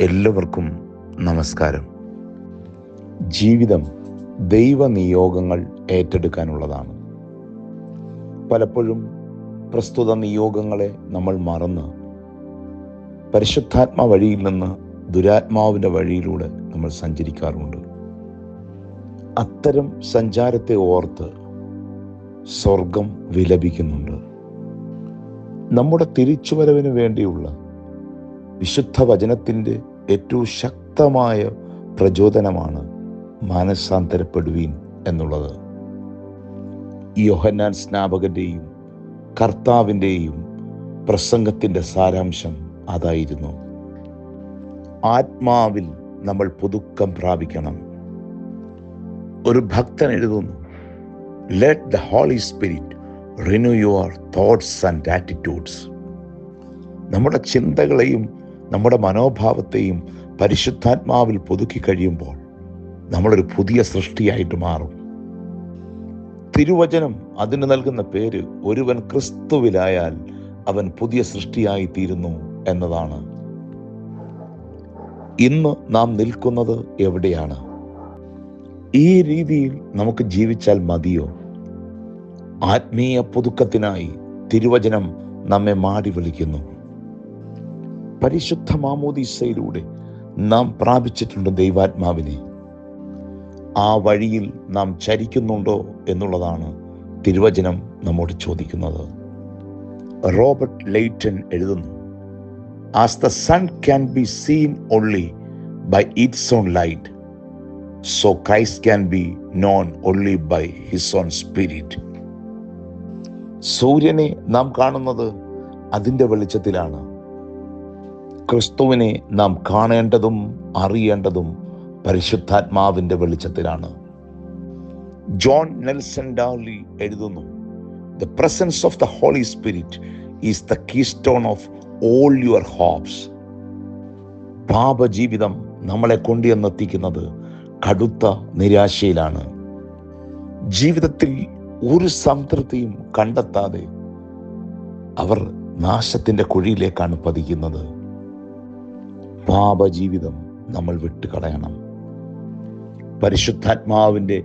എല്ലാവർക്കും നമസ്കാരം. ജീവിതം ദൈവനിയോഗങ്ങൾ ഏറ്റെടുക്കാനുള്ളതാണ്. പലപ്പോഴും പ്രസ്തുത നിയോഗങ്ങളെ നമ്മൾ മറന്ന് പരിശുദ്ധാത്മ വഴിയിൽ നിന്ന് ദുരാത്മാവിന്റെ വഴിയിലൂടെ നമ്മൾ സഞ്ചരിക്കാറുണ്ട് അത്തരം സഞ്ചാരത്തെ ഓർത്ത് സ്വർഗം വിലപിക്കുന്നുണ്ട്. നമ്മുടെ തിരിച്ചുവരവിന് വേണ്ടിയുള്ള വിശുദ്ധ വചനത്തിന്റെ ഏറ്റവും ശക്തമായ പ്രചോദനമാണ് മാനസാന്തരപ്പെടുവീൻ എന്നുള്ളത്. യോഹന്നാൻ സ്നാപകന്റെയും കർത്താവിന്റെയും പ്രസംഗത്തിന്റെ സാരാംശം അതായിരുന്നു. ആത്മാവിൽ നമ്മൾ പുതുക്കം പ്രാപിക്കണം. ഒരു ഭക്തൻ എഴുതുന്നു let the Holy Spirit renew your thoughts and attitudes നമ്മുടെ ചിന്തകളെയും നമ്മുടെ മനോഭാവത്തെയും പരിശുദ്ധാത്മാവിൽ പുതുക്കി കഴിയുമ്പോൾ നമ്മളൊരു പുതിയ സൃഷ്ടിയായിട്ട് മാറും. തിരുവചനം അതിന് നൽകുന്ന പേര് ഒരുവൻ ക്രിസ്തുവിലായാൽ അവൻ പുതിയ സൃഷ്ടിയായി തീരുന്നു എന്നതാണ്. ഇന്ന് നാം നിൽക്കുന്നത് എവിടെയാണ്? ഈ രീതിയിൽ നമുക്ക് ജീവിച്ചാൽ മതിയോ? ആത്മീയ പുതുക്കത്തിനായി തിരുവചനം നമ്മെ മാടി വിളിക്കുന്നു. പരിശുദ്ധ മാമോദീസയിലൂടെ നാം പ്രാപിച്ചിട്ടുണ്ട് ദൈവാത്മാവിനെ. ആ വഴിയിൽ നാം ചരിക്കുന്നുണ്ടോ എന്നുള്ളതാണ് തിരുവചനം നമ്മോട് ചോദിക്കുന്നത്. റോബർട്ട് ലെയ്റ്റൻ എഴുതുന്നു as the sun can be seen only by its own light so Christ can be known only by his own spirit സൂര്യനെ നാം കാണുന്നത് അതിന്റെ വെളിച്ചത്തിലാണ്. ക്രിസ്തുവിനെ നാം കാണേണ്ടതും അറിയേണ്ടതും പരിശുദ്ധാത്മാവിന്റെ വെളിച്ചത്തിലാണ്. ജോൺ നെൽസൺ ഡാർലി എഴുതുന്നു the presence of the Holy Spirit is the keystone of all your hopes പാപജീവിതം നമ്മളെ കൊണ്ടുവന്നെത്തിക്കുന്നത് കടുത്ത നിരാശയിലാണ്. ജീവിതത്തിൽ ഒരു സംതൃപ്തിയും കണ്ടെത്താതെ അവർ നാശത്തിന്റെ കുഴിയിലേക്കാണ് പതിക്കുന്നത്. പാപജീവിതം നമ്മൾ വിട്ടുകളയണം. പരിശുദ്ധാത്മാവിന്റെ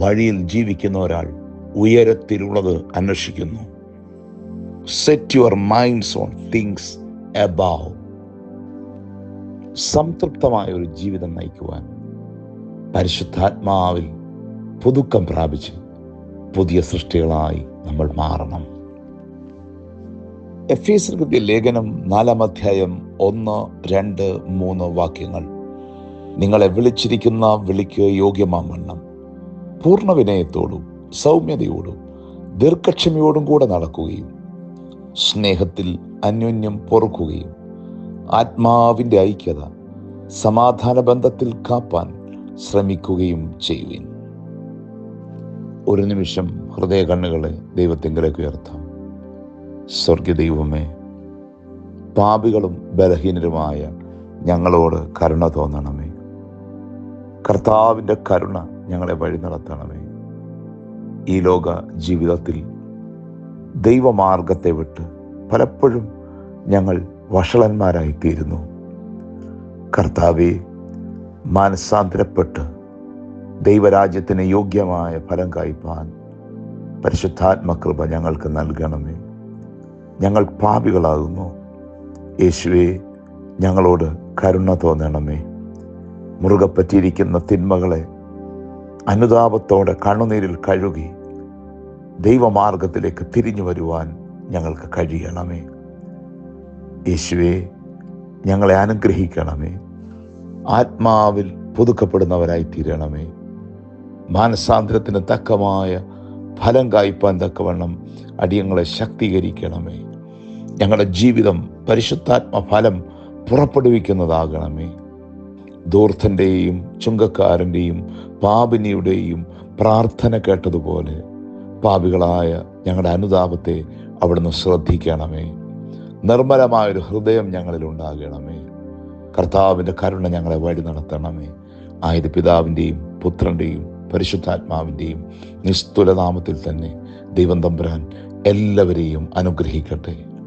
വഴിയിൽ ജീവിക്കുന്ന ഒരാൾ ഉയരത്തിലുള്ളത് അന്വേഷിക്കുന്നു. Set your minds on things above സംതൃപ്തമായ ഒരു ജീവിതം നയിക്കുവാൻ പരിശുദ്ധാത്മാവിൽ പുതുക്കം പ്രാപിച്ച് പുതിയ സൃഷ്ടികളായി നമ്മൾ മാറണം. എഫ് എസ് ലേഖനം നാലാം അധ്യായം ഒന്ന് രണ്ട് മൂന്ന് വാക്യങ്ങൾ. നിങ്ങളെ വിളിച്ചിരിക്കുന്ന വിളിക്ക് യോഗ്യമാവണ്ണം. പൂർണ വിനയത്തോടും സൗമ്യതയോടും ദീർഘക്ഷമയോടും കൂടെ നടക്കുകയും സ്നേഹത്തിൽ അന്യോന്യം പൊറുക്കുകയും ആത്മാവിന്റെ ഐക്യത സമാധാന ബന്ധത്തിൽ കാപ്പാൻ ശ്രമിക്കുകയും ചെയ്യുവിൻ. ഒരു നിമിഷം ഹൃദയ കണ്ണുകളെ ദൈവത്തിങ്കിലേക്ക് ഉയർത്താം. സ്വർഗ ദൈവമേ പാപികളും ബലഹീനരുമായ ഞങ്ങളോട് കരുണ തോന്നണമേ. കർത്താവിന്റെ കരുണ ഞങ്ങളെ വഴി നടത്തണമേ. ഈ ലോക ജീവിതത്തിൽ ദൈവമാർഗത്തെ വിട്ട് പലപ്പോഴും ഞങ്ങൾ വഷളന്മാരായിത്തീരുന്നു. കർത്താവെ മാനസാന്തരപ്പെട്ട് ദൈവരാജ്യത്തിന് യോഗ്യമായ ഫലം കായ്പാൻ പരിശുദ്ധാത്മകൃപ ഞങ്ങൾക്ക് നൽകണമേ. ഞങ്ങൾ പാപികളാകുന്നു. യേശുവെ ഞങ്ങളോട് കരുണ തോന്നണമേ. മുറുകെ പറ്റിയിരിക്കുന്ന തിന്മകളെ അനുതാപത്തോടെ കണ്ണുനീരിൽ കഴുകി ദൈവമാർഗത്തിലേക്ക് തിരിഞ്ഞു വരുവാൻ ഞങ്ങൾക്ക് കഴിയണമേ. യേശുവെ ഞങ്ങളെ അനുഗ്രഹിക്കണമേ. ആത്മാവിൽ പുതുക്കപ്പെടുന്നവരായി തീരണമേ. മാനസാന്തരത്തിന് തക്കമായ ഫലം കായ്പാൻ തക്കവണ്ണം അടിയങ്ങളെ ശക്തീകരിക്കണമേ. ഞങ്ങളുടെ ജീവിതം പരിശുദ്ധാത്മ ഫലം പുറപ്പെടുവിക്കുന്നതാകണമേ. ദൂർത്തന്റെയും ചുങ്കക്കാരന്റെയും പാപിനിയുടെയും പ്രാർത്ഥന കേട്ടതുപോലെ പാപികളായ ഞങ്ങളുടെ അനുതാപത്തെ അവിടുന്ന് ശ്രദ്ധിക്കണമേ. നിർമ്മലമായൊരു ഹൃദയം ഞങ്ങളിൽ ഉണ്ടാകണമേ. കർത്താവിന്റെ കരുണ ഞങ്ങളെ വഴി നടത്തണമേ. ആയത് പിതാവിന്റെയും പുത്രന്റെയും പരിശുദ്ധാത്മാവിന്റെയും നിസ്തുലനാമത്തിൽ തന്നെ ദൈവം തമ്പുരാൻ എല്ലാവരെയും അനുഗ്രഹിക്കട്ടെ.